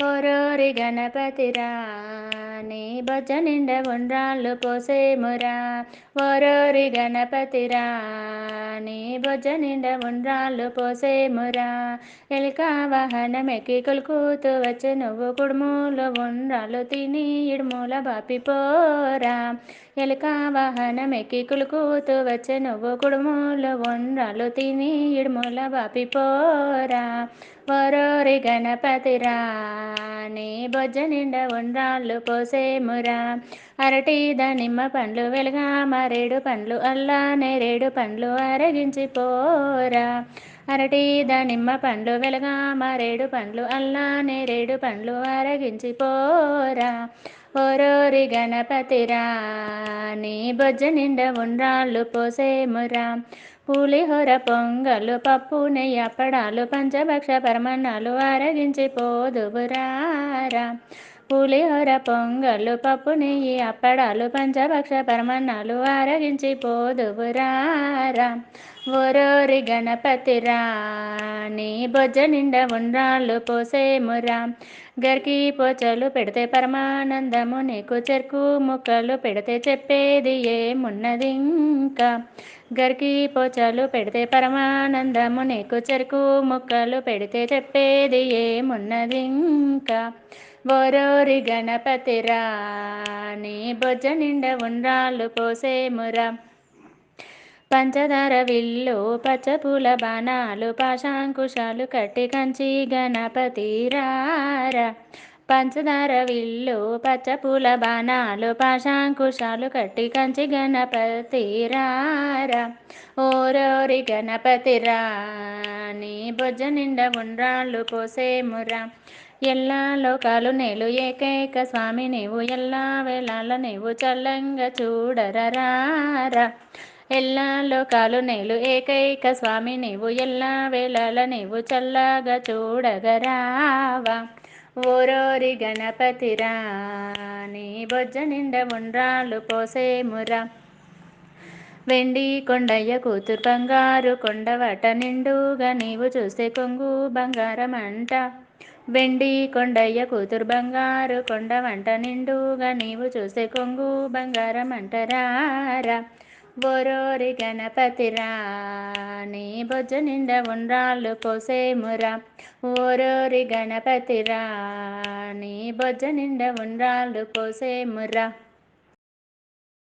ఓరోరి గణపతిరా నీ బొజ్జ నిండ ఉండ్రాళ్ళు పోసేమురా. ఓరోరి గణపతిరా నీ బొజ్జ నిండ ఉండ్రాళ్ళు పోసేమురా. ఎలుక వాహనమెక్కి కొలుకుతూ వచ్చి నువ్వు కుడుములు ఉండ్రాళ్ళు తిని ఇడుమూల బాపిపోరా ఎలుక వాహనమెక్కి కూతు వచ్చి నువ్వు కుడుములు ఉండ్రాళ్ళు తిని ఇడుమూల బాపిపోరా ఓరోరి గణపతిరా నీ బొజ్జ నిండా ఉండ్రాళ్ళు పోసేమురా అరటి దానిమ్మ పండ్లు వెలుగా మరేడు పండ్లు అల్లా నేరేడు పండ్లు అరగించి పోరా. అరటి దానిమ్మ పండ్లు వెలుగా మరేడు పండ్లు అల్లా నేరేడు పండ్లు అరగించి పోరా. ఓరోరి గణపతిరా నీ బొజ్జ నిండా ఉండ్రాళ్ళు పోసేమురా. పులిహోర పొంగలు పప్పు నెయ్యి అప్పడాలు పంచభక్ష పరమన్నాలు అరగించి పోదుబురారా పులిహోర పొంగలు పప్పు నెయ్యి అప్పడాలు పంచభక్ష పరమన్నాలు ఆరగించి పోదువురారా ఓరోరి గణపతిరా నీ బొజ్జ నిండా ఉండ్రాళ్ళు పోసేమురా గరికి పోచలు పెడితే పరమానందము నీకు చెరుకు ముక్కలు పెడితే చెప్పేది ఏమున్నది ఇంకా. గరికి పోచలు పెడితే పరమానందము నీకు చెరుకు ముక్కలు పెడితే చెప్పేది ఏమున్నది ఇంకా. ఓరోరి గణపతిరా నీ బొజ్జ నిండా ఉండ్రాళ్ళు పోసేమురా. పంచదార విల్లు పచ్చపూల బాణాలు పాశాంకుశాలు కట్టి కంచి గణపతి రారా పంచదార విల్లు పచ్చపూల బాణాలు పాశాంకుశాలు కట్టి కంచి గణపతి రారా ఓరోరి గణపతి రా నీ బొజ్జ నిండా ఉండ్రాళ్ళు పోసేమురా. ఎల్లా లోకాలు నేలు ఏకైక స్వామి నీవు ఎల్లా వేళాల నీవు చల్లంగా చూడరారా ఎల్లా లోకాలు నేలు ఏకైక స్వామి నీవు ఎల్లా వేళాల నీవు చల్లగా చూడగరావా. ఓరోరి గణపతిరా నీ బొజ్జ నిండా ఉండ్రాలు పోసేమురా. వెండి కొండయ్య కూతురు బంగారు కొండవట నిండుగా నీవు చూస్తే కొంగు బంగారం అంట వెండి కొండయ్య కూతురు బంగారు కొండ వంట నిండుగా నీవు చూసే కొంగు బంగారం అంటరారా. ఓరోరి గణపతిరా నీ బొజ్జ నిండా ఉండ్రాళ్ళు పోసేమురా. ఓరోరి గణపతిరా నీ బొజ్జ నిండా ఉండ్రాళ్ళు పోసేమురా.